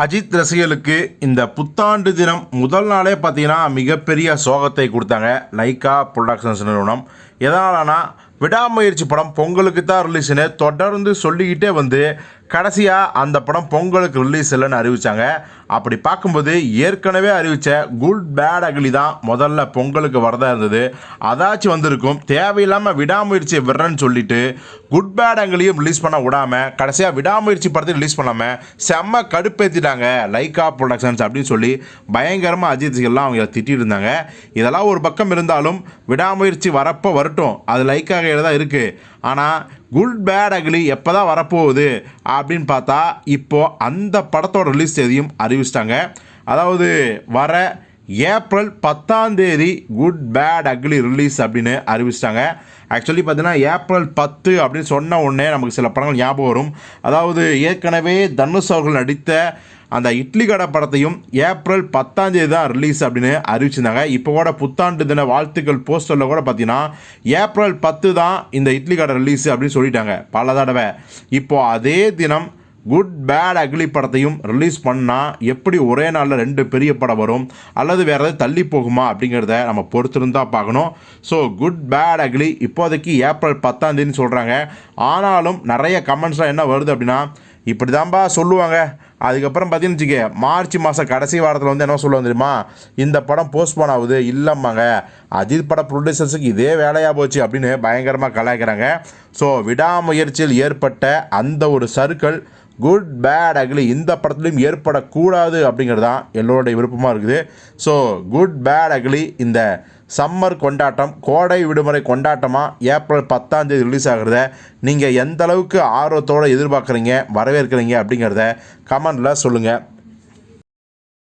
அஜித் ரசிகர்களுக்கு இந்த புத்தாண்டு தினம் முதல் நாளே பார்த்தீங்கன்னா மிகப்பெரிய சோகத்தை கொடுத்தாங்க. லைக்கா ப்ரொடக்ஷன்ஸ் நிறுவனம். எதனாலனா விடாமுயற்சி படம் பொங்கலுக்கு தான் ரிலீஸ்னு தொடர்ந்து சொல்லிக்கிட்டே வந்து கடைசியாக அந்த படம் பொங்கலுக்கு ரிலீஸ் இல்லைன்னு அறிவித்தாங்க அப்படி பார்க்கும்போது ஏற்கனவே அறிவித்த குட் பேட் அகிலி தான் முதல்ல பொங்கலுக்கு வரதா இருந்தது. அதாச்சும் வந்திருக்கும். தேவையில்லாமல் விடாமுயற்சி விடுறேன்னு சொல்லிட்டு குட் பேட் அங்கிலையும் ரிலீஸ் பண்ண விடாமல் கடைசியாக விடாமுயற்சி படத்தை ரிலீஸ் பண்ணாமல் செம்ம கடுப்பேற்றிட்டாங்க லைக்கா ப்ரொடக்ஷன்ஸ் அப்படின்னு சொல்லி பயங்கரமாக அஜித் ரசிகர்லாம் அவங்க திட்டிருந்தாங்க இருந்தாங்க. இதெல்லாம் ஒரு பக்கம் இருந்தாலும் விடாமுயற்சி வரப்போ வரட்டும். அது லைக்காக தான் இருக்குது ஆனால் குட் பேட் அகிலி எப்போ தான் வரப்போகுது அப்படின்னு பார்த்தா இப்போது அந்த படத்தோட ரிலீஸ் தேதியும் அறிவிச்சிட்டாங்க. அதாவது வர ஏப்ரல் பத்தாம் தேதி குட் பேட் அக்லி ரிலீஸ் அப்படின்னு அறிவிச்சிட்டாங்க. ஆக்சுவலி பார்த்தீங்கன்னா ஏப்ரல் பத்து அப்படின்னு சொன்ன உடனே நமக்கு சில படங்கள் ஞாபகம் வரும். அதாவது ஏற்கனவே தனுஷ் அவர்கள் நடித்த அந்த இட்லி கடை படத்தையும் ஏப்ரல் பத்தாம் தேதி தான் ரிலீஸ் அப்படின்னு அறிவிச்சிருந்தாங்க. இப்போ கூட புத்தாண்டு தின வாழ்த்துக்கள் போஸ்டரில் கூட பார்த்தீங்கன்னா ஏப்ரல் பத்து தான் இந்த இட்லி கடை ரிலீஸ் அப்படின்னு சொல்லிட்டாங்க. பல தடவை. இப்போ அதே தினம் குட் பேட் அக்லி படத்தையும் ரிலீஸ் பண்ணால் எப்படி ஒரே நாளில் ரெண்டு பெரிய படம் வரும்? அல்லது வேறு ஏதாவது தள்ளி போகுமா? அப்படிங்கிறத நம்ம பொறுத்திருந்தால் பார்க்கணும். ஸோ குட் பேட் அக்லி இப்போதைக்கு ஏப்ரல் பத்தாந்தேதின்னு சொல்கிறாங்க ஆனாலும் நிறைய கமெண்ட்ஸ்லாம் என்ன வருது அப்படின்னா இப்படி தான்பா சொல்லுவாங்க. அதுக்கப்புறம் பார்த்தீங்கன்னு வச்சுக்க மார்ச் மாதம் கடைசி வாரத்தில் வந்து என்ன சொல்லுவாங்க தெரியுமா? இந்த படம் போஸ்ட்போன் ஆகுது. இல்லைம்மாங்க. அஜித் பட ப்ரொடியூசர்ஸுக்கு இதே வேலையாக போச்சு அப்படின்னு பயங்கரமாக கலாய்க்கிறாங்க. ஸோ விடாமுயற்சியில் ஏற்பட்ட அந்த ஒரு சர்க்கிள் குட் பேட் அக்லி இந்த படத்துலையும் ஏற்படக்கூடாது அப்படிங்கிறது தான் எல்லோருடைய விருப்பமாக இருக்குது. ஸோ குட் பேட் அக்லி இந்த சம்மர் கொண்டாட்டம் கோடை விடுமுறை கொண்டாட்டமாக ஏப்ரல் பத்தாம் தேதி ரிலீஸ் ஆகிறத நீங்கள் எந்த அளவுக்கு ஆர்வத்தோடு எதிர்பார்க்குறீங்க வரவேற்கிறீங்க அப்படிங்கிறத கமெண்டில் சொல்லுங்கள்